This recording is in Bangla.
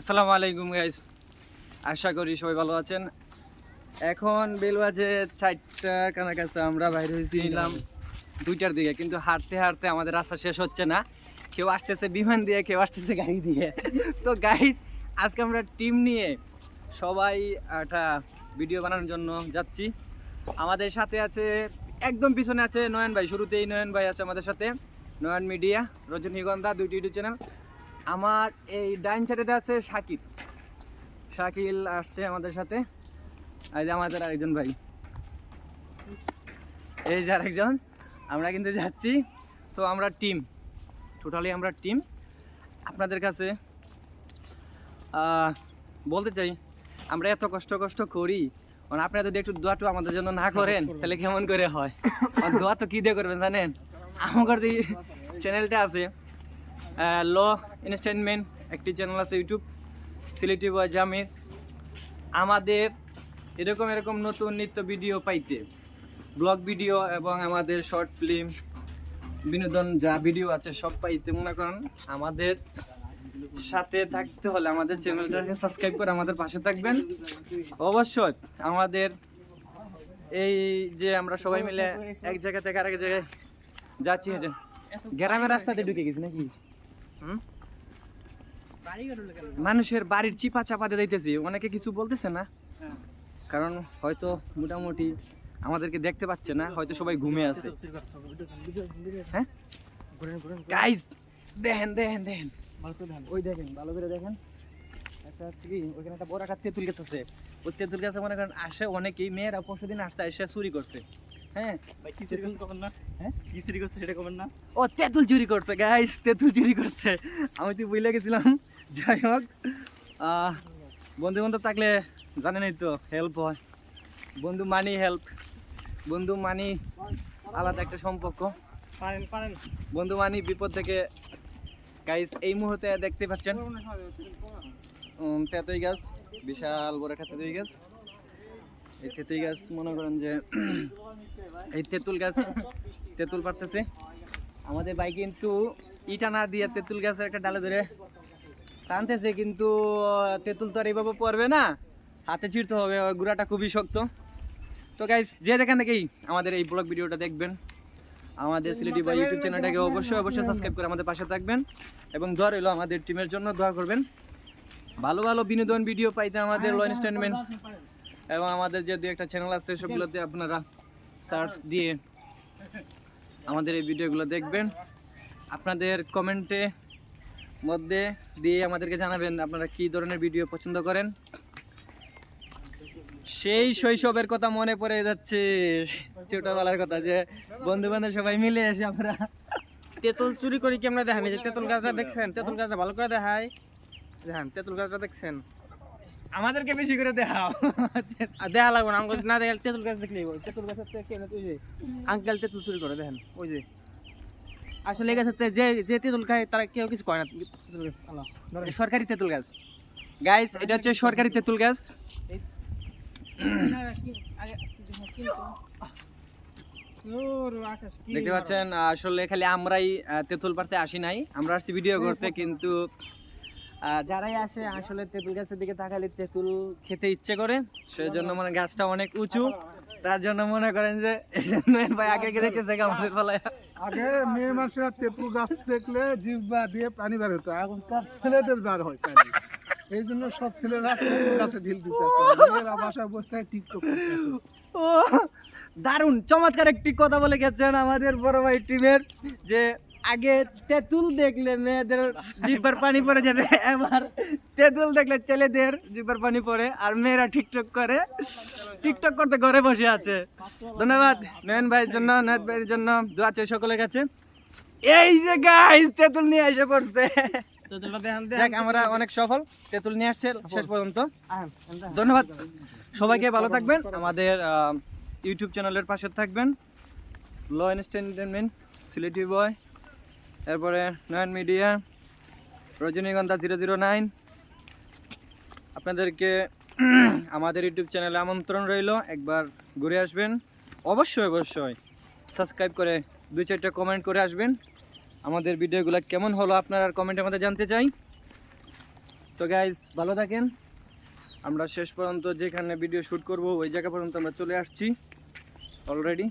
আসসালামু আলাইকুম গাইস আশা করি সবাই ভালো আছেন। এখন বেল বাজে চারটা কাছাকাছি আমরা বাইরে হয়েছিলাম দুইটার দিকে। কিন্তু হাঁটতে হাঁটতে আমাদের রাস্তা শেষ হচ্ছে না। কেউ আসতেছে বিমান দিয়ে কেউ আসতেছে গাড়ি দিয়ে। তো গাইস আজকে আমরা টিম নিয়ে সবাই একটা ভিডিও বানানোর জন্য যাচ্ছি। আমাদের সাথে আছে একদম পিছনে আছে নয়ন ভাই। শুরুতেই নয়ন ভাই আছে আমাদের সাথে। নয়ন মিডিয়া রজনীগন্ধা দুইটি ইউটিউব চ্যানেল। আমার এই ডাইন সাইডেতে আছে শাকিল। শাকিল আসছে আমাদের সাথে। এই যে আমাদের আরেকজন ভাই। এই যে আরেকজন। আমরা কিন্তু যাচ্ছি। তো আমরা টিম। টোটালি আমরা টিম। আপনাদের কাছে বলতে চাই, আমরা এত কষ্ট কষ্ট করি। মানে আপনারা যদি একটু দোয়াটু আমাদের জন্য না করেন, তাহলে কেমন করে হয়? আর দোয়া তো কী দিয়ে করবেন জানেন? আমার চ্যানেলটা আছে ল এন্টারটেনমেন্ট একটি চ্যানেল আছে ইউটিউব, সিলেটি বয় জামির আমাদের এরকম এরকম নতুন নিত্য ভিডিও পাইতে, ব্লগ ভিডিও এবং আমাদের শর্ট ফিল্ম বিনোদন যা ভিডিও আছে সব পাইতে মনে করেন, আমাদের সাথে থাকতে হলে আমাদের চ্যানেলটাকে সাবস্ক্রাইব করে আমাদের পাশে থাকবেন অবশ্যই আমাদের এই যে আমরা সবাই মিলে এক জায়গা থেকে আরেক জায়গায় যাচ্ছি গ্রামের রাস্তাতে ঢুকে গেছি নাকি? মানুষের বাড়ির চিপা চাপাতে যাইতেছি। অনেকে কিছু বলতেছে না। কারণ হয়তো মোটামুটি আমাদেরকে দেখতে পাচ্ছে না, হয়তো সবাই ঘুমে আছে। হ্যাঁ? দেখেন দেখেন দেখেন। ওই দেখেন, ভালো করে দেখেন। একটা হচ্ছে কি, ওইখানে একটা বড় একটা তেঁতুল গাছ আছে। ওই তেঁতুল গাছে মনে করেন আসে অনেকেই, মেয়েরা পরশু দিন আসছে এসে চুরি করছে। হ্যাঁ। হ্যাঁ? ও তেঁতুল চুরি করছে গাইস তেঁতুল চুরি করছে। আমি তো বুঝলে গেছিলাম। যাই হোক বন্ধু বান্ধব থাকলে জানেনই তো হেল্প হয়। বন্ধু মানি হেল্প বন্ধু মানি আলাদা একটা সম্পর্ক। বন্ধু মানি বিপদ থেকে গাইস এই মুহূর্তে দেখতে পাচ্ছেন। তেঁতুই গাছ বিশাল বড় একটা তেঁতুই গাছ। এই তেঁতুই গাছ মনে করেন যে এই তেঁতুল গাছ তেঁতুল পারতেছে আমাদের ভাই কিন্তু ইটা না দিয়ে তেঁতুল গাছের একটা ডালে ধরে টানতেছে কিন্তু তেঁতুল তো আর এইভাবে পড়বে না। হাতে ছিঁড়তে হবে গুঁড়াটা খুবই শক্ত। তো গাইস যে যেখান থেকেই আমাদের এই ব্লগ ভিডিওটা দেখবেন আমাদের সিলেটি বা ইউটিউব চ্যানেলটাকে অবশ্যই অবশ্যই সাবস্ক্রাইব করে আমাদের পাশে থাকবেন এবং দোয়া রইল আমাদের টিমের জন্য দোয়া করবেন। ভালো ভালো বিনোদন ভিডিও পাইতে আমাদের লো এন্টারটেনমেন্ট এবং আমাদের যে দু একটা চ্যানেল আছে সবগুলোতে আপনারা সার্চ দিয়ে আমাদের এই ভিডিওগুলো দেখবেন। আপনাদের কমেন্টে মধ্যে দিয়ে আমাদেরকে জানাবেন আপনারা কি ধরনের ভিডিও পছন্দ করেন। সেই শৈশবের কথা মনে পড়ে যাচ্ছে, ছোটবেলার কথা যে বন্ধু বান্ধব সবাই মিলে এসে আমরা তেঁতুল চুরি করে কেমনে দেখেন তেঁতুল গাছটা দেখছেন, তেঁতুল গাছটা ভালো করে দেখায় দেখেন, তেঁতুল গাছটা দেখছেন। আমাদেরকে বেশি করে দেখাও। দেখা লাগবে না আমাকে না দেখে তেঁতুল গাছ দেখলেই তেঁতুল গাছের তুই যে আঙ্কেল তেঁতুল চুরি করে দেখেন ওই যে। আসলে গাছের থেকে যে যে তেঁতুল খায় তারা কেউ কিছু করে না। তেঁতুল গাছ সরকারি তেঁতুল গাছ। গাইস এটা হচ্ছে সরকারি তেঁতুল গাছ। দেখতে পাচ্ছেন আসলে খালি আমরাই তেঁতুল পারতে আসি নাই। আমরা আসছি ভিডিও করতে কিন্তু যারাই আসে আসলে তেঁতুল গাছের দিকে তাকালে তেঁতুল খেতে ইচ্ছে করে। সেই জন্য মানে গাছটা অনেক উঁচু। তার জন্য মনে করেন যে এই জন্য ভাই আগে গিয়ে দেখেছে আমাদের পালায় আগে মেয়ে মানুষেরা তেঁতুল গাছ দেখলে জিভা দিয়ে পানি বের হতো। এখনকার ছেলেদের বার হয় পানি এই জন্য সব ছেলেরা তেঁতুল গাছে ঢিল দিতে মেয়েরা বাসায় বসে টিকটক ও দারুণ। চমৎকার একটি কথা বলে গেছেন আমাদের বড় ভাই টিমের যে আগে তেঁতুল দেখলে মেয়েদের জিব্বার পানি পড়ে যেতে এবার তেঁতুল দেখলে ছেলেদের জিব্বার পানি পড়ে আর মেয়েরা টিকটক করে। টিকটক করতে ঘরে বসে আছে। ধন্যবাদ নয়ন ভাইয়ের জন্য নয়ন ভাইয়ের জন্য দোয়া চাই সকলের কাছে। এই যে গাইস তেঁতুল নিয়ে এসে পড়ছে। দেখ আমরা অনেক সফল তেঁতুল নিয়ে আসছে শেষ পর্যন্ত। ধন্যবাদ সবাইকে ভালো থাকবেন। আমাদের ইউটিউব চ্যানেলের পাশে থাকবেন। ল এন্টারটেনমেন্ট সিলেটি বয় এরপরে Nayan media, Rajanigandha zero zero nine. আপনাদেরকে আমাদের ইউটিউব চ্যানেলে আমন্ত্রণ রইল, একবার ঘুরে আসবেন। অবশ্যই অবশ্যই সাবস্ক্রাইব করে দুই চারটা কমেন্ট করে আসবেন। আমাদের ভিডিওগুলো কেমন হলো আপনারা কমেন্টের মধ্যে জানতে চাই। তো গাইজ ভালো থাকেন। আমরা শেষ পর্যন্ত যেখানে ভিডিও শ্যুট করব, ওই জায়গা পর্যন্ত আমরা চলে আসছি। অলরেডি